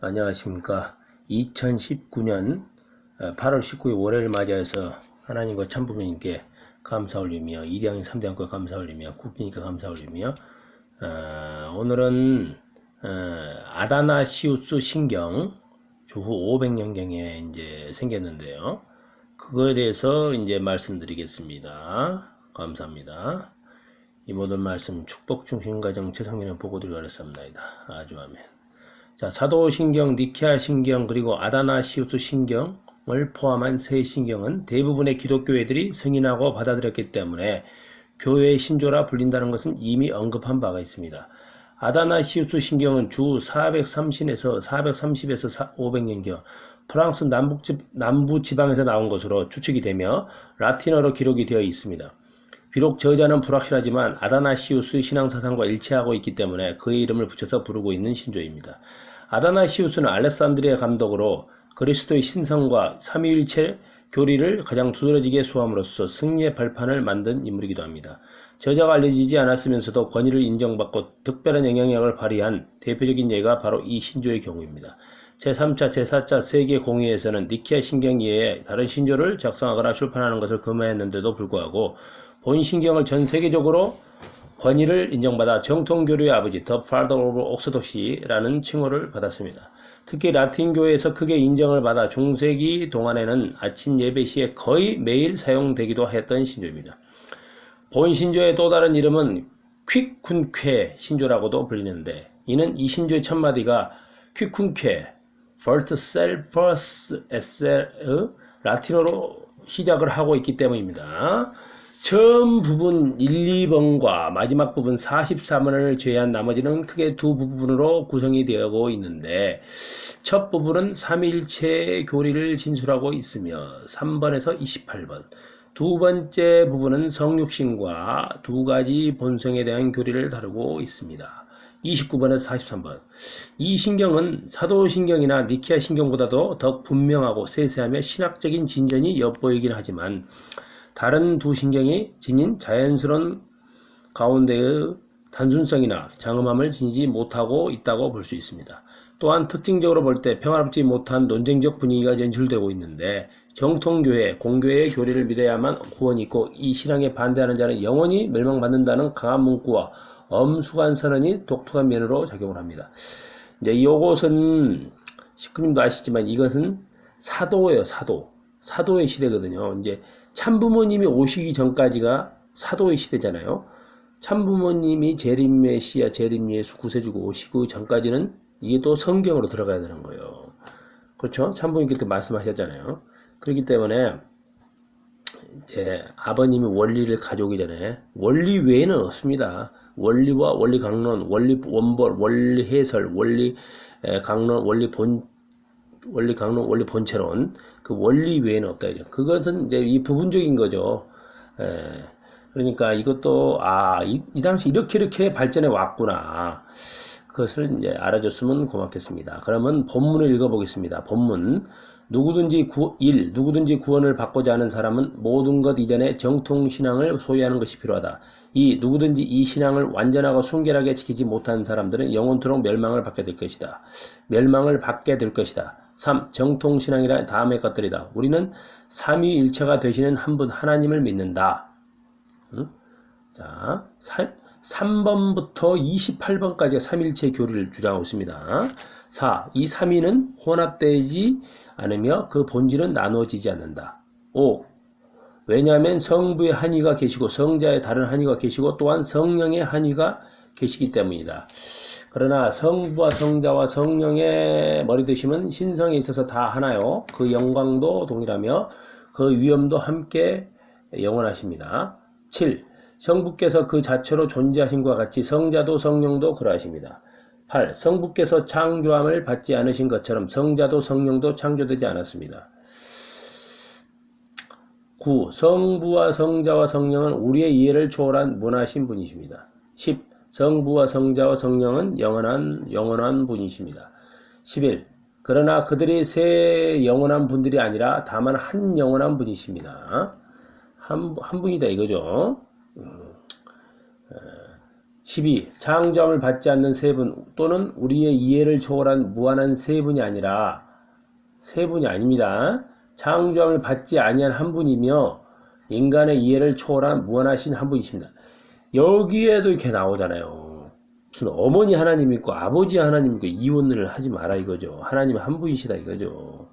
안녕하십니까. 2019년 8월 19일 월요일 맞이해서 하나님과 참 부모님께 감사 올리며 이대왕인 3대왕과 감사 올리며 국기니까 감사 올리며 어, 오늘은 어, 아다나시우스 신경 주후 500년경에 이제 생겼는데요. 그거에 대해서 이제 말씀드리겠습니다. 감사합니다. 이 모든 말씀 축복 중심 가정 최성민의 보고 드리기 어렵습니다. 아주 아멘. 자, 사도신경, 니케아 신경, 그리고 아다나시우스 신경을 포함한 세 신경은 대부분의 기독교회들이 승인하고 받아들였기 때문에 교회의 신조라 불린다는 것은 이미 언급한 바가 있습니다. 아다나시우스 신경은 주 430에서 430에서 500년경 프랑스 남북 남부 지방에서 나온 것으로 추측이 되며 라틴어로 기록이 되어 있습니다. 비록 저자는 불확실하지만 아다나시우스 신앙사상과 일치하고 있기 때문에 그의 이름을 붙여서 부르고 있는 신조입니다. 아다나시우스는 알렉산드리아 감독으로 그리스도의 신성과 삼위일체 교리를 가장 두드러지게 수함으로써 승리의 발판을 만든 인물이기도 합니다. 저자가 알려지지 않았으면서도 권위를 인정받고 특별한 영향력을 발휘한 대표적인 예가 바로 이 신조의 경우입니다. 제3차, 제4차 세계 공의에서는 니키아 신경 이외에 다른 신조를 작성하거나 출판하는 것을 금하였는데도 불구하고 본 신경을 전 세계적으로 권위를 인정받아 정통교류의 아버지 더 파더 오브 옥스도시라는 칭호를 받았습니다. 특히 라틴교에서 크게 인정을 받아 중세기 동안에는 아침 예배 시에 거의 매일 사용되기도 했던 신조입니다. 본 신조의 또 다른 이름은 퀵쿤쾌 신조라고도 불리는데 이는 이 신조의 첫마디가 퀵쿤쾌 first self first 에셀 라틴어로 시작을 하고 있기 때문입니다. 처음 부분 1, 2번과 마지막 부분 43번을 제외한 나머지는 크게 두 부분으로 구성이 되고 있는데 첫 부분은 3일체 교리를 진술하고 있으며 3번에서 28번 두 번째 부분은 성육신과 두 가지 본성에 대한 교리를 다루고 있습니다. 29번에서 43번. 이 신경은 사도신경이나 니키아 신경보다도 더 분명하고 세세하며 신학적인 진전이 엿보이긴 하지만 다른 두 신경이 지닌 자연스러운 가운데의 단순성이나 장엄함을 지니지 못하고 있다고 볼 수 있습니다. 또한 특징적으로 볼 때 평화롭지 못한 논쟁적 분위기가 연출되고 있는데 정통교회, 공교회의 교리를 믿어야만 구원이 있고 이 신앙에 반대하는 자는 영원히 멸망받는다는 강한 문구와 엄숙한 선언이 독특한 면으로 작용을 합니다. 이제 이것은 식구님도 아시지만 이것은 사도예요, 사도. 사도의 시대거든요. 이제 참부모님이 오시기 전까지가 사도의 시대잖아요. 참부모님이 재림 메시아, 재림 예수 구세주고 오시고 전까지는 이게 또 성경으로 들어가야 되는 거예요. 그렇죠? 참부모님께서 말씀하셨잖아요. 그렇기 때문에 이제 아버님이 원리를 가져오기 전에 원리 외에는 없습니다. 원리와 원리 강론, 원리 원벌, 원리 해설, 원리 강론, 원리 본 원리 강론, 원리 본체론 그 원리 외에는 없다 이죠. 그것은 이제 이 부분적인 거죠. 에, 그러니까 이것도 아이 이 당시 이렇게 이렇게 발전해 왔구나. 그것을 이제 알아줬으면 고맙겠습니다. 그러면 본문을 읽어보겠습니다. 본문 누구든지 구, 1. 누구든지 구원을 받고자 하는 사람은 모든 것 이전에 정통 신앙을 소유하는 것이 필요하다. 2. 누구든지 이 신앙을 완전하고 순결하게 지키지 못한 사람들은 영원토록 멸망을 받게 될 것이다. 멸망을 받게 될 것이다. 3. 정통신앙이라 다음의 것들이다. 우리는 삼위일체가 되시는 한 분 하나님을 믿는다. 응? 자, 3, 3번부터 28번까지 삼일체 교리를 주장하고 있습니다. 4. 이 3위는 혼합되지 않으며 그 본질은 나눠지지 않는다. 5. 왜냐하면 성부의 한위가 계시고 성자의 다른 한위가 계시고 또한 성령의 한위가 계시기 때문이다. 그러나 성부와 성자와 성령의 머리 되심은 신성에 있어서 다 하나요. 그 영광도 동일하며 그 위엄도 함께 영원하십니다. 7. 성부께서 그 자체로 존재하신과 같이 성자도 성령도 그러하십니다. 8. 성부께서 창조함을 받지 않으신 것처럼 성자도 성령도 창조되지 않았습니다. 9. 성부와 성자와 성령은 우리의 이해를 초월한 문하신 분이십니다. 10. 성부와 성자와 성령은 영원한 영원한 분이십니다. 11. 그러나 그들이 세 영원한 분들이 아니라 다만 한 영원한 분이십니다. 한, 한 분이다 이거죠. 음. 12. 창조함을 받지 않는 세 분 또는 우리의 이해를 초월한 무한한 세 분이 아니라 세 분이 아닙니다. 창조함을 받지 아니한 한 분이며 인간의 이해를 초월한 무한하신 한 분이십니다. 여기에도 이렇게 나오잖아요. 무슨 어머니 하나님 있고 아버지 하나님 있고 이혼을 하지 마라 이거죠. 하나님 한 분이시다 이거죠.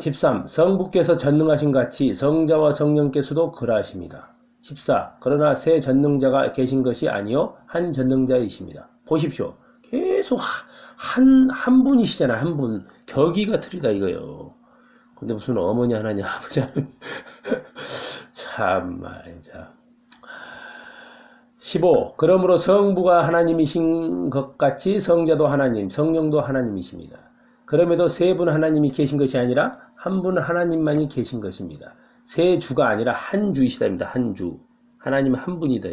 13. 성부께서 전능하신 같이 성자와 성령께서도 그러하십니다. 14. 그러나 새 전능자가 계신 것이 아니요 한 전능자이십니다. 보십시오. 계속 한, 한 분이시잖아, 한 분. 격이가 틀리다 이거요. 근데 무슨 어머니 하나님, 아버지 하나님. 참말, 자. 15. 그러므로 성부가 하나님이신 것 같이 성자도 하나님, 성령도 하나님이십니다. 그럼에도 세 분 하나님이 계신 것이 아니라 한 분 하나님만이 계신 것입니다. 세 주가 아니라 한 주이시다입니다. 한 주. 하나님 한 분이다.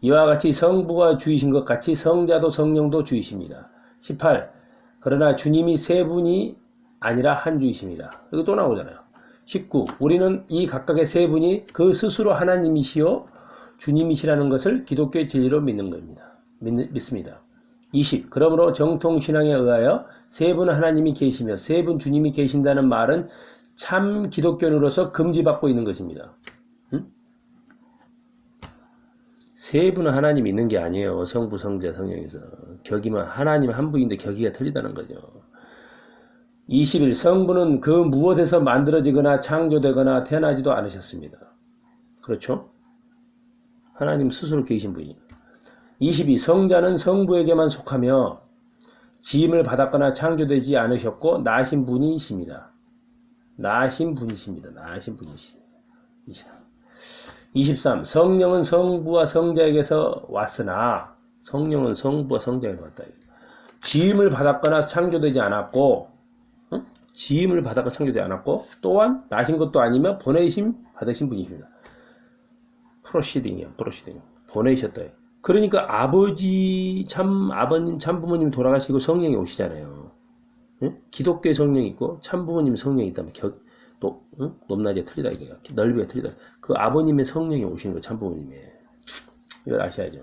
이와 같이 성부가 주이신 것 같이 성자도 성령도 주이십니다. 18. 그러나 주님이 세 분이 아니라 한 주이십니다. 여기 또 나오잖아요. 19. 우리는 이 각각의 세 분이 그 스스로 하나님이시요 주님이시라는 것을 기독교의 진리로 믿는 겁니다. 믿, 습니다 20. 그러므로 정통신앙에 의하여 세 분 하나님이 계시며 세 분 주님이 계신다는 말은 참 기독교인으로서 금지받고 있는 것입니다. 응? 세 분은 하나님 있는 게 아니에요. 성부, 성자, 성령에서. 격이면 하나님 한 분인데 격이가 틀리다는 거죠. 21. 성부는 그 무엇에서 만들어지거나 창조되거나 태어나지도 않으셨습니다. 그렇죠? 하나님 스스로 계신 분이. 22. 성자는 성부에게만 속하며 지임을 받았거나 창조되지 않으셨고 나신 분이십니다. 나신 분이십니다. 나신 분이시다. 23. 성령은 성부와 성자에게서 왔으나 성령은 성부와 성자에게서 왔다. 지임을 받았거나 창조되지 않았고 응? 지임을 받았거나 창조되지 않았고 또한 나신 것도 아니며 보내심 받으신 분이십니다. 프로시딩이야. 프로시딩. 보내셨다. 그러니까 아버지 참 아버님 참 부모님 돌아가시고 성령이 오시잖아요. 응? 기독교의 성령이 있고 참 부모님 성령이 있다면 격, 높, 응? 높낮이 틀리다 이거야. 넓이가 틀리다. 그 아버님의 성령이 오시는 거 참 부모님의. 이걸 아셔야죠.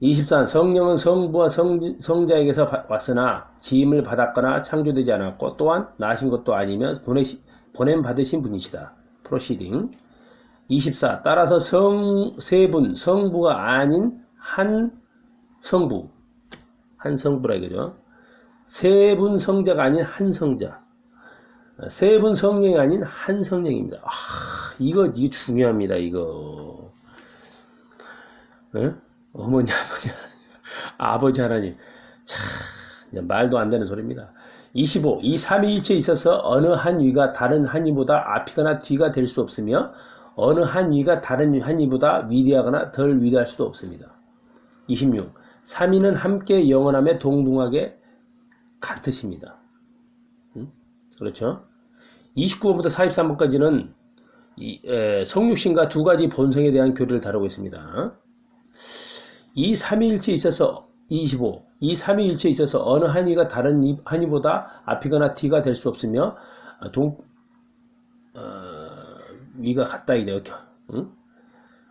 24. 성령은 성부와 성, 성자에게서 왔으나 지임을 받았거나 창조되지 않았고 또한 나신 것도 아니면 보내시, 보냄 받으신 분이시다. 프로시딩. 24. 따라서 성, 세 분, 성부가 아닌 한 성부. 한 성부라 이거죠. 세분 성자가 아닌 한 성자. 세분 성령이 아닌 한 성령입니다. 아, 이거, 이게 중요합니다, 이거. 에? 어머니, 아버지, 아버지 하나님. 참, 말도 안 되는 소리입니다. 25. 이 삼위일체에 있어서 어느 한 위가 다른 한 위보다 앞이거나 뒤가 될 수 없으며 어느 한 위가 다른 한 위보다 위대하거나 덜 위대할 수도 없습니다. 26. 삼위는 함께 영원함에 동등하게 같으십니다. 음? 그렇죠? 29번부터 43번까지는 이, 에, 성육신과 두 가지 본성에 대한 교리를 다루고 있습니다. 이 삼위일체에 있어서 25. 이 삼위일체에 있어서 어느 한위가 다른 한위보다 앞이거나 뒤가 될 수 없으며 동 어, 위가 같다 이래요. 응?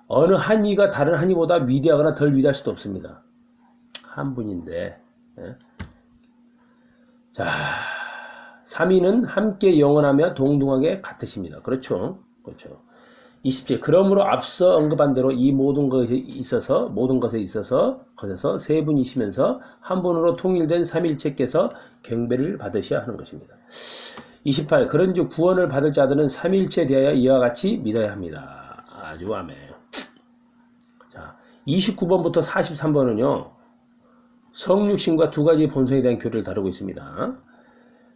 어느 한 위가 다른 한 위보다 위대하거나 덜 위대할 수도 없습니다. 한 분인데. 예? 자. 3위는 함께 영원하며 동등하게 같으십니다. 그렇죠. 그렇죠. 27. 그러므로 앞서 언급한 대로 이 모든 것에 있어서 모든 것에 있어서 것에서 세 분이시면서 한 분으로 통일된 삼일체께서 경배를 받으셔야 하는 것입니다. 28. 그런즉 구원을 받을 자들은 삼일체에 대하여 이와 같이 믿어야 합니다. 아주 아멘. 자, 29번부터 43번은요. 성육신과 두 가지 본성에 대한 교리를 다루고 있습니다.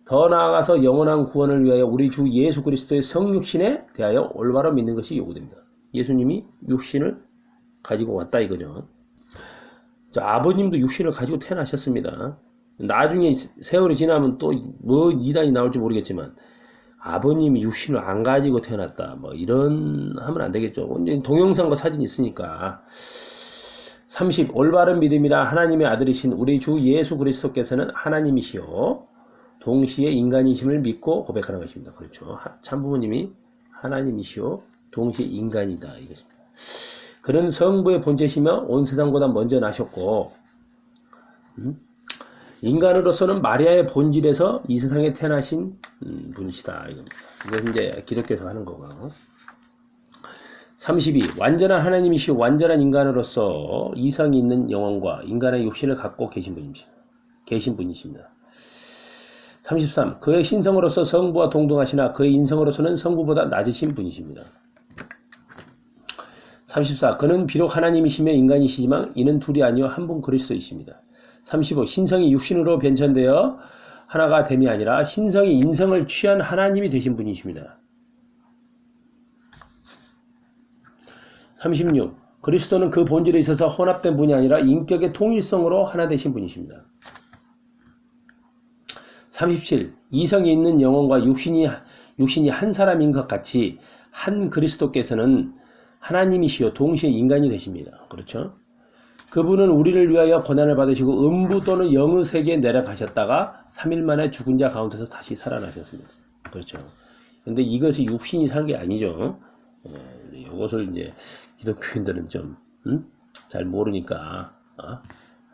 더 나아가서 영원한 구원을 위하여 우리 주 예수 그리스도의 성육신에 대하여 올바로 믿는 것이 요구됩니다. 예수님이 육신을 가지고 왔다 이거죠. 자, 아버님도 육신을 가지고 태어나셨습니다. 나중에 세월이 지나면 또 뭐 이단이 나올지 모르겠지만 아버님이 육신을 안 가지고 태어났다. 뭐 이런 하면 안 되겠죠. 동영상과 사진 있으니까. 30. 올바른 믿음이라 하나님의 아들이신 우리 주 예수 그리스도께서는 하나님이시요 동시에 인간이심을 믿고 고백하는 것입니다. 그렇죠. 참부모님이 하나님이시오 동시에 인간이다 이것입니다. 그는 성부의 본체시며 온 세상보다 먼저 나셨고 음? 인간으로서는 마리아의 본질에서 이 세상에 태어나신 음, 분이시다. 이것은 이제 기독교에서 하는 거고. 32. 완전한 하나님이시오 완전한 인간으로서 이성이 있는 영혼과 인간의 육신을 갖고 계신 분이십니다. 계신 분이십니다. 33. 그의 신성으로서 성부와 동등하시나 그의 인성으로서는 성부보다 낮으신 분이십니다. 34. 그는 비록 하나님이시며 인간이시지만 이는 둘이 아니요 한 분 그리스도이십니다. 35. 신성이 육신으로 변천되어 하나가 됨이 아니라 신성이 인성을 취한 하나님이 되신 분이십니다. 36. 그리스도는 그 본질에 있어서 혼합된 분이 아니라 인격의 통일성으로 하나 되신 분이십니다. 37. 이성이 있는 영혼과 육신이, 육신이 한 사람인 것 같이 한 그리스도께서는 하나님이시요 동시에 인간이 되십니다. 그렇죠? 그분은 우리를 위하여 고난을 받으시고 음부 또는 영의 세계에 내려가셨다가 3일 만에 죽은 자 가운데서 다시 살아나셨습니다. 그렇죠. 근데 이것이 육신이 산 게 아니죠. 예, 이것을 이제 기독교인들은 좀, 음? 잘 모르니까, 어?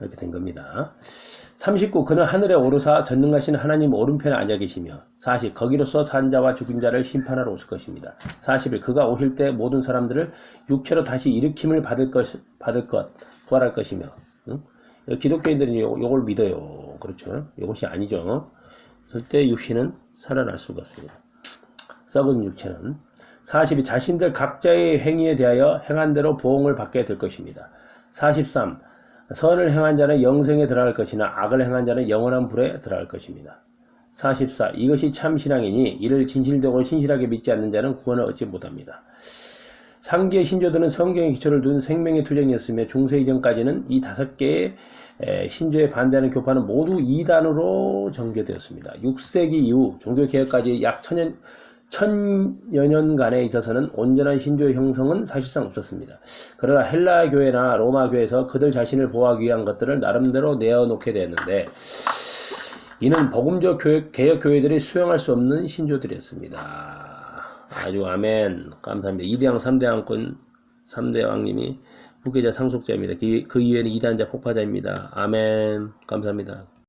이렇게 된 겁니다. 39. 그는 하늘에 오르사 전능하신 하나님 오른편에 앉아 계시며 40. 거기로서 산자와 죽은 자를 심판하러 오실 것입니다. 41. 그가 오실 때 모든 사람들을 육체로 다시 일으킴을 받을 것, 받을 것, 부활할 것이며 응? 기독교인들은 요, 요걸 믿어요. 그렇죠. 이것이 아니죠. 절대 육신은 살아날 수가 없습니다. 썩은 육체는 42. 자신들 각자의 행위에 대하여 행한 대로 보응을 받게 될 것입니다. 43. 선을 행한 자는 영생에 들어갈 것이나 악을 행한 자는 영원한 불에 들어갈 것입니다. 44. 이것이 참 신앙이니 이를 진실되고 신실하게 믿지 않는 자는 구원을 얻지 못합니다. 상기의 신조들은 성경의 기초를 둔 생명의 투쟁이었으며 중세 이전까지는 이 다섯 개의 신조에 반대하는 교파는 모두 이단으로 전개되었습니다. 6세기 이후 종교개혁까지 약 천년, 천여 년간에 있어서는 온전한 신조의 형성은 사실상 없었습니다. 그러나 헬라 교회나 로마 교회에서 그들 자신을 보호하기 위한 것들을 나름대로 내어놓게 되었는데 이는 복음적 교회, 개혁 교회들이 수용할 수 없는 신조들이었습니다. 아주 아멘 감사합니다. 2대왕 3대왕권 3대 왕님이 후계자 상속자입니다. 그, 그 이후에는 2단자 폭파자입니다. 아멘 감사합니다.